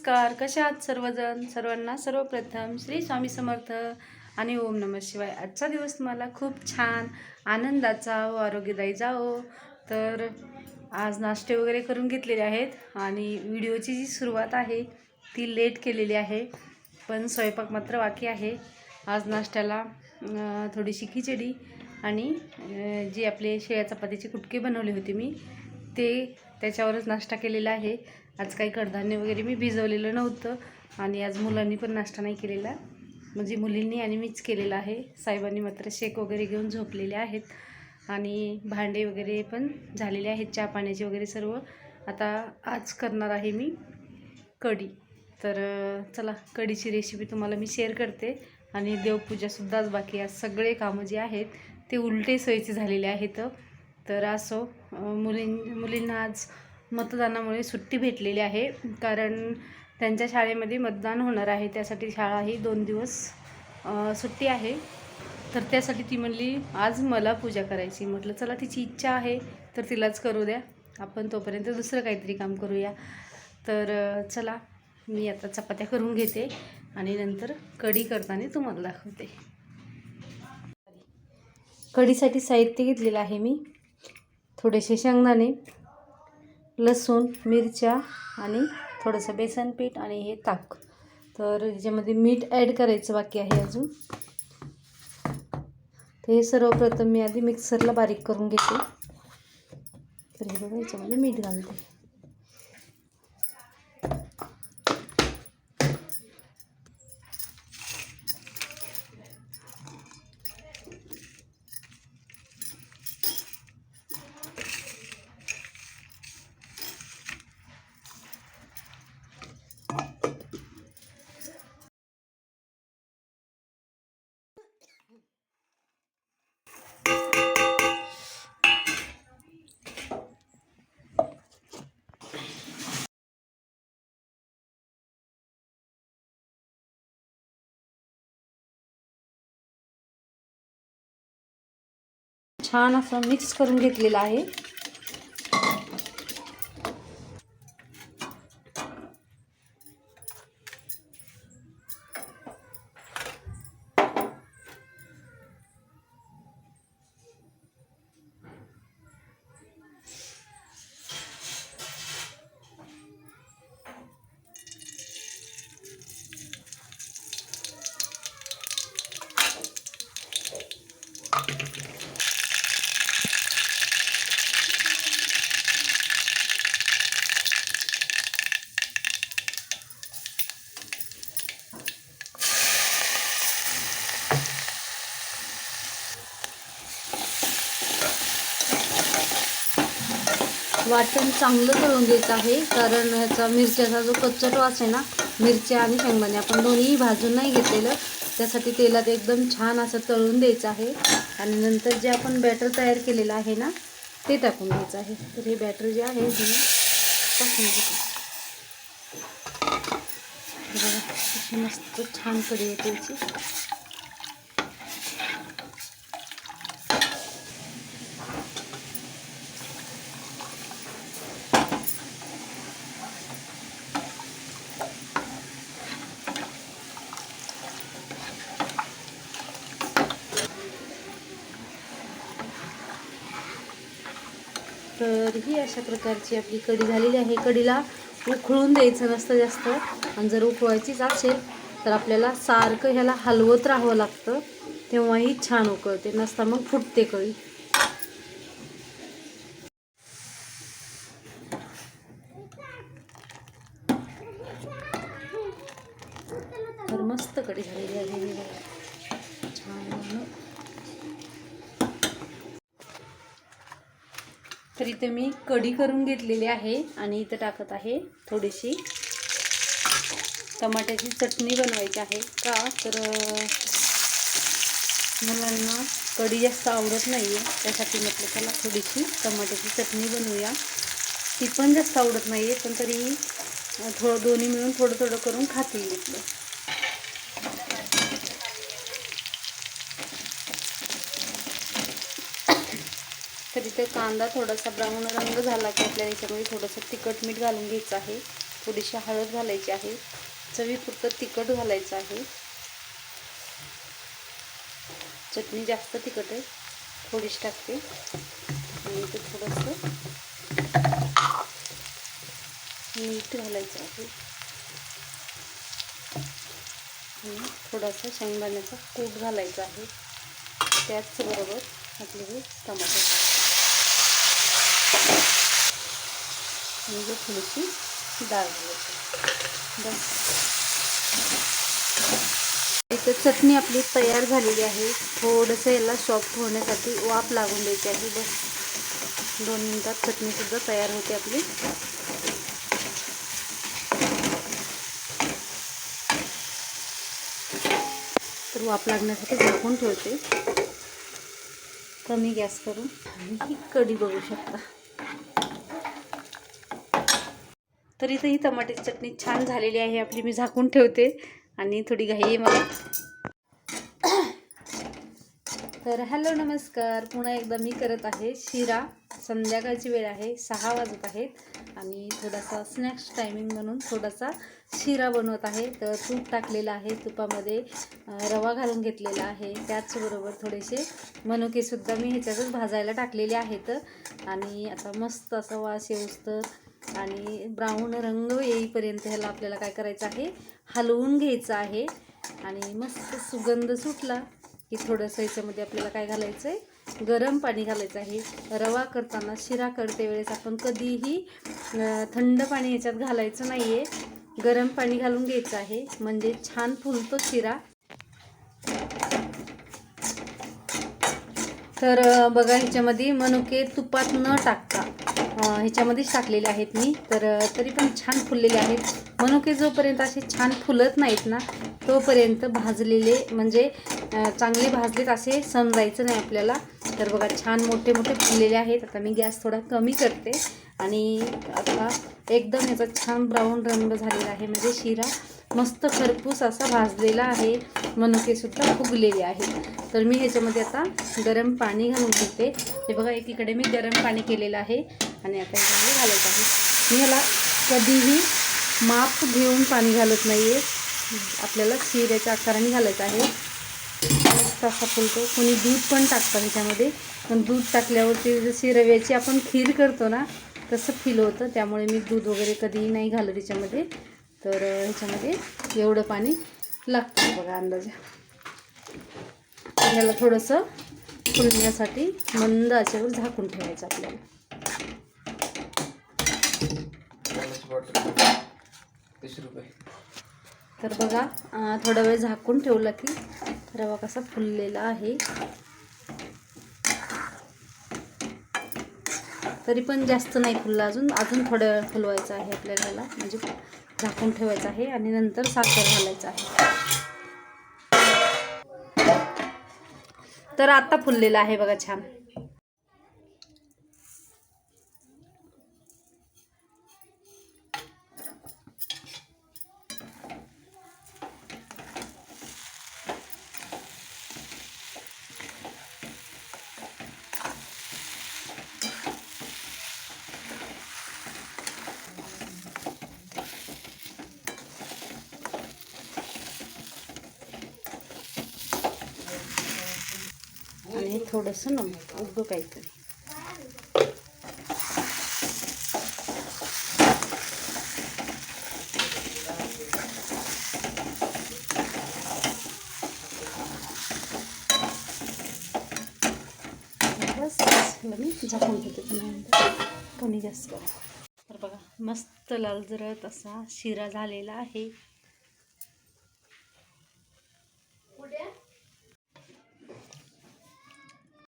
नमस्कार. कशा आहात सर्वजण? सर्वांना सर्वप्रथम श्री स्वामी समर्थ आणि ओम नम शिवाय. आजचा दिवस तुम्हाला खूप छान आनंदाचा व आरोग्यदायी जाओ तर आज नाश्ते वगैरे करून घेतलेले आहेत आणि व्हिडिओची जी सुरुवात आहे ती लेट केलेली आहे पण स्वयंपाक मात्र बाकी आहे. आज नाश्त्याला थोडीशी खिचडी आणि जी आपले शेळ्या चपातीचे कुटके बनवले होते मी ते त्याच्यावरच नाश्ता केलेला आहे. आज काही कडधान्य वगैरे मी भिजवलेलं नव्हतं आणि आज मुलांनी पण नाश्ता नाही केलेला. म्हणजे मुलींनी आणि मीच केलेला आहे. साहेबांनी मात्र शेक वगैरे घेऊन झोपलेले आहेत. आणि भांडे वगैरे पण झालेले आहेत. चहा पाण्याचे वगैरे सर्व. आता आज करणार आहे मी कढी. तर चला कढीची रेसिपी तुम्हाला मी शेअर करते. आणि देवपूजासुद्धा आज बाकी आज सगळे कामं जे आहेत ते उलटे सोयीचे झालेले आहेत. तर असो मुलीं मुलींना आज मतदानामुळे सुट्टी भेटलेली आहे. कारण त्यांच्या शाळेमध्ये मतदान होणार आहे. त्यासाठी शाळा ही दोन दिवस सुट्टी आहे. तर त्यासाठी ती म्हणली आज मला पूजा करायची. म्हटलं चला तिची इच्छा आहे तर तिलाच करू द्या. आपण तोपर्यंत दुसरं काहीतरी काम करूया. तर चला मी आता चपात्या करून घेते आणि नंतर कढी करताना तुम्हाला दाखवते. कढीसाठी साहित्य घेतलेलं आहे मी. थोडेसे शेंगदाणे लसूण मिरच्या आणि थोडंसं बेसन पीठ आणि हे ताक. तर ह्याच्यामध्ये मीठ ॲड करायचं बाकी आहे अजून. तर हे सर्वप्रथम मी आधी मिक्सरला बारीक करून घेते. तर हे बघा याच्यामध्ये मीठ घालते. छान असं मिक्स करून घेतलेलं आहे. वाटण चांगलं तळून घ्यायचं आहे. कारण ह्याचा मिरच्याचा जो कच्चट वास आहे ना मिरच्या आणि शेंगदाणे आपण दोन्ही भाजून नाही घेतलेलं. त्यासाठी तेलात एकदम छान असं तळून द्यायचं आहे. आणि नंतर जे आपण बॅटर तयार केलेलं आहे ना ते टाकून द्यायचं आहे. तर हे बॅटर जे आहे ते टाकून घ्यायचं बघा मस्त छान कडी होते तर ही अशा प्रकारची आपली कढी झालेली आहे. कढीला उखळून द्यायचं नसतं जास्त. आणि जर उकळवायचीच असेल तर आपल्याला सारखं ह्याला हलवत राहावं लागतं. तेव्हाही छान उकळते नसता मग फुटते कढी. तर मस्त कढी झालेली आहे. छान तर इथं मी कढी करून घेतलेली आहे आणि इथं टाकत आहे थोडीशी. टमाट्याची चटणी बनवायची आहे का? तर मुलांना कढी जास्त आवडत नाही आहे त्यासाठी म्हटलं त्याला थोडीशी टमाट्याची चटणी बनवूया. ती पण जास्त आवडत नाही आहे पण तरी थोडं दोन्ही मिळून थोडं थोडं करून खातील घेतलं तर इथे कांदा थोडासा ब्राऊन रंग झाला की आपल्याला याच्यामध्ये थोडंसं तिखट मीठ घालून घ्यायचं आहे. थोडीशी हळद घालायची आहे. चवीपुरतं तिखट घालायचं आहे. चटणी जास्त तिखट आहे. थोडीशी टाकते. आणि ते थोडंसं मीठ घालायचं आहे. आणि थोडासा शेंगदाण्याचा कूट घालायचा आहे. त्याचबरोबर आपले हे टमाटर म्हणजे थोडीशी डाळ घालायची बस इथे चटणी आपली तयार झालेली आहे. थोडंसं याला सॉफ्ट होण्यासाठी वाफ लागून द्यायची आहे. बस. दोन मिनटात चटणीसुद्धा तयार होते आपली. तर वाफ लागण्यासाठी झाकून ठेवते. कमी गॅस करून. आणि ही कढी बघू शकता. तर इथं ही टमाट्याची चटणी छान झालेली आहे. आपली मी झाकून ठेवते आणि थोडी घाई आहे मला. तर हॅलो नमस्कार. पुन्हा एकदा मी करत आहे शिरा. संध्याकाळची वेळ आहे सहा वाजत आहेत आणि थोडासा स्नॅक्स टायमिंग म्हणून थोडासा शिरा बनवत आहे. तर तूप टाकलेलं आहे तुपामध्ये रवा घालून घेतलेला आहे. त्याचबरोबर थोडेसे मनुकेसुद्धा मी ह्याच्यातच भाजायला टाकलेले आहेत. आणि आता मस्त असा वास येऊस्तर आणि ब्राऊन रंग येईपर्यंत ह्याला आपल्याला काय करायचं आहे? हलवून घ्यायचं आहे. आणि मस्त सुगंध सुटला की थोडंसं याच्यामध्ये आपल्याला काय घालायचं आहे गरम पाणी घालायचं आहे. रवा करताना शिरा करते वेळेस आपण कधीही थंड पाणी याच्यात घालायचं नाही आहे गरम पाणी घालून घ्यायचं आहे. म्हणजे छान फुलतो शिरा. तर बघा ह्याच्यामध्ये मनुके तुपात न टाकता ह्याच्यामध्येच टाकलेले आहेत मी. तर तरी पण छान फुललेले आहेत. मनुके जोपर्यंत असे छान फुलत नाहीत ना तोपर्यंत भाजलेले म्हणजे चांगले भाजलेत असे समजायचं नाही आपल्याला. तर बघा छान मोठे मोठे फुललेले आहेत. आता मी गॅस थोडा कमी करते. आणि आता एकदम याचा छान ब्राऊन रंग झालेला आहे म्हणजे शिरा. मस्त खरपूस असा भाजलेला आहे. मनुकेसुद्धा फुगलेले आहेत तर मी ह्याच्यामध्ये आता गरम पाणी घालून घेते. हे बघा एकीकडे मी गरम पाणी केलेलं आहे आणि आता याच्यामध्ये घालायचं आहे. मी ह्याला कधीही माप घेऊन पाणी घालत नाही आहे आपल्याला शिऱ्याच्या आकाराने घालायचं आहे. मस्त असा फुलतो. कोणी दूध पण टाकतं ह्याच्यामध्ये. पण दूध टाकल्यावरती जशी रव्याची आपण खीर करतो ना तसं फील होतं. त्यामुळे मी दूध वगैरे कधीही नाही घालत त्याच्यामध्ये तर ह्याच्यामध्ये एवढं पाणी लागतं बघा अंदाजे. ह्याला थोडंसं फुलण्यासाठी मंद आचेवर झाकून ठेवायचं आपल्याला. तर बघा थोडा वेळ झाकून ठेवला की रवा कसा फुललेला आहे. तरी पण जास्त नाही फुलला अजून. अजून वेळ फुलवायचं आहे आपल्याला याला. म्हणजे झाकून ठेवायचं आहे आणि नंतर साखर घालायचं आहे. तर आता फुललेलं आहे बघा छान आणि थोडंसं नमक उगं काहीतरी. बस मी झाकून ठेवते पुन्हा कमी जास्त करा. तर बघा मस्त लाल जरत असा शिरा झालेला आहे.